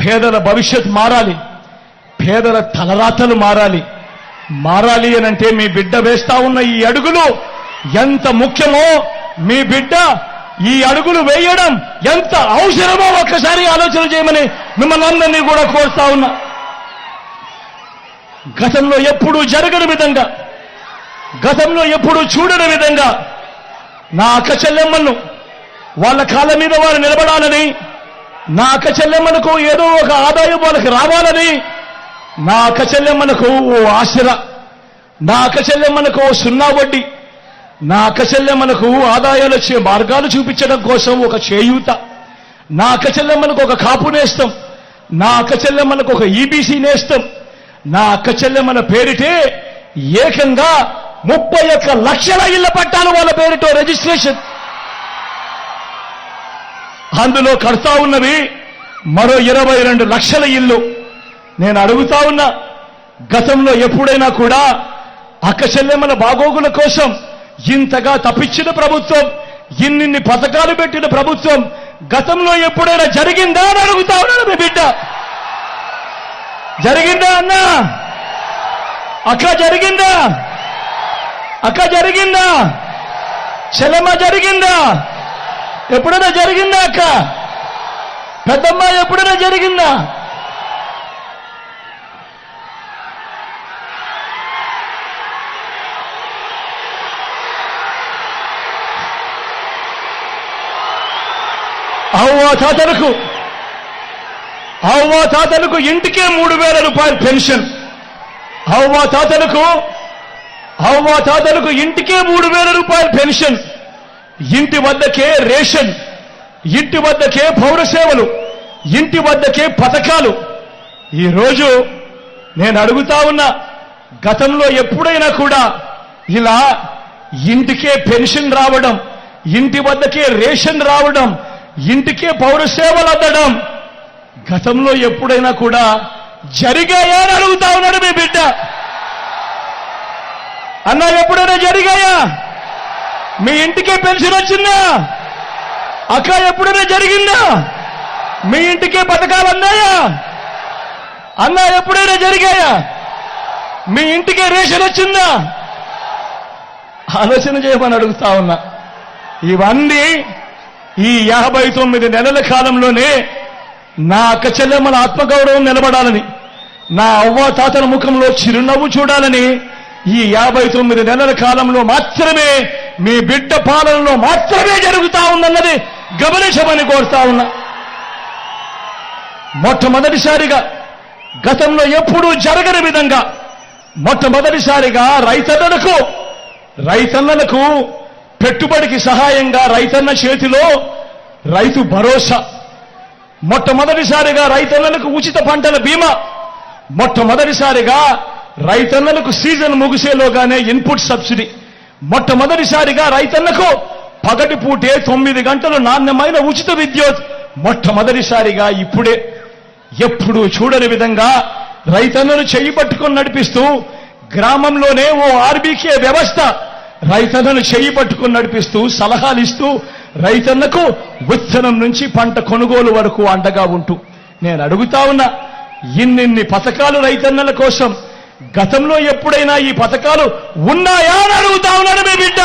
పేదల భవిష్యత్ మారాలి. పేదల తలరాతలు మారాలి. మారాలి అని అంటే మీ బిడ్డ వేస్తా ఉన్న ఈ అడుగులు ఎంత ముఖ్యమో మీ బిడ్డ ఈ అడుగులు వేయడం ఎంత అవసరమో ఒక్కసారి ఆలోచన చేయమని మిమ్మల్ని అందరినీ కూడా కోరుతా ఉన్నా. గతంలో ఎప్పుడూ జరగని విధంగా గతంలో ఎప్పుడూ చూడని విధంగా నా అక్క చెల్లెమ్మను వాళ్ళ కాళ్ళ మీద వారు నిలబడాలని నా అక్క చెల్లెమ్మలకు ఏదో ఒక ఆదాయం వాళ్ళకి రావాలని. నా అక్క చెల్లెమ్మలకు ఓ ఆశర నా అక్క చెల్లెమ్మలకు ఓ సున్నా వడ్డీ. నా అక్క చెల్లెమ్మలకు ఆదాయాలు వచ్చే మార్గాలు చూపించడం కోసం ఒక చేయూత. నా అక్క చెల్లెమ్మలకు ఒక కాపు నేస్తం. నా అక్క చెల్లెమ్మలకు ఒక ఈబీసీ నేస్తం. నా అక్క చెల్లెమ్మల పేరిటే ఏకంగా ముప్పై ఒక్క లక్షల ఇళ్ళ పట్టాలు వాళ్ళ పేరిట రిజిస్ట్రేషన్. అందులో కడతా ఉన్నవి మరో ఇరవై రెండు లక్షల ఇల్లు. నేను అడుగుతా ఉన్నా గతంలో ఎప్పుడైనా కూడా అక్కచెల్లెమ్మల బాగోగుల కోసం ఇంతగా తప్పించిన ప్రభుత్వం ఇన్నిన్ని పథకాలు పెట్టిన ప్రభుత్వం గతంలో ఎప్పుడైనా జరిగిందా అని అడుగుతా ఉన్నాను మీ బిడ్డ. జరిగిందా అన్నా? అక్క జరిగిందా? అక్క జరిగిందా? చెలమ జరిగిందా? ఎప్పుడైనా జరిగిందా అక్క? పెద్దమ్మ ఎప్పుడైనా జరిగిందా? అవ్వా తాతలకు అవ్వా తాతలకు ఇంటికే మూడు వేల రూపాయల పెన్షన్. అవ్వా తాతలకు అవ్వా తాతలకు ఇంటికే మూడు వేల రూపాయల పెన్షన్. ఇంటి వద్దకే రేషన్ ఇంటి వద్దకే పౌర సేవలు ఇంటి వద్దకే పథకాలు. ఈరోజు నేను అడుగుతా ఉన్నా గతంలో ఎప్పుడైనా కూడా ఇలా ఇంటికే పెన్షన్ రావడం ఇంటి వద్దకే రేషన్ రావడం ఇంటికే పౌర సేవలు అందడం గతంలో ఎప్పుడైనా కూడా జరిగాయా అని అడుగుతా ఉన్నాడు మీ బిడ్డ. అన్నా ఎప్పుడైనా జరిగాయా? మీ ఇంటికే పెన్షన్ వచ్చిందా? అక్క ఎప్పుడైనా జరిగిందా? మీ ఇంటికే పథకాలు అందాయా? అన్నా ఎప్పుడైనా జరిగాయా? మీ ఇంటికే రేషన్ వచ్చిందా? ఆలోచన చేయమని అడుగుతా ఉన్నా. ఇవన్నీ ఈ యాభై తొమ్మిది నెలల కాలంలోనే నా అక్క చెల్లెమ్మల ఆత్మగౌరవం నిలబడాలని నా అవ్వ తాతల ముఖంలో చిరునవ్వు చూడాలని ఈ యాభై తొమ్మిది నెలల కాలంలో మాత్రమే మీ బిడ్డ పాలనలో మాత్రమే జరుగుతా ఉందన్నది గమనించమని కోరుతా ఉన్నా. మొట్టమొదటిసారిగా గతంలో ఎప్పుడూ జరగని విధంగా మొట్టమొదటిసారిగా రైతన్నలకు రైతన్నలకు పెట్టుబడికి సహాయంగా రైతన్న చేతిలో రైతు భరోసా. మొట్టమొదటిసారిగా రైతన్నలకు ఉచిత పంటల బీమా. మొట్టమొదటిసారిగా రైతన్నలకు సీజన్ ముగిసేలోగానే ఇన్పుట్ సబ్సిడీ. మొట్టమొదటిసారిగా రైతన్నకు పగటి పూటే తొమ్మిది గంటలు నాణ్యమైన ఉచిత విద్యుత్. మొట్టమొదటిసారిగా ఇప్పుడే ఎప్పుడూ చూడని విధంగా రైతన్నను చేయి పట్టుకొని నడిపిస్తూ గ్రామంలోనే ఓ ఆర్బీకే వ్యవస్థ. రైతన్నను చేయి పట్టుకొని నడిపిస్తూ సలహాలు ఇస్తూ రైతన్నకు విత్తనం నుంచి పంట కొనుగోలు వరకు అండగా ఉంటూ. నేను అడుగుతా ఉన్నా ఇన్నిన్ని పథకాలు రైతన్నల కోసం గతంలో ఎప్పుడైనా ఈ పథకాలు ఉన్నాయా అని అడుగుతా ఉన్నాడు మీ బిడ్డ.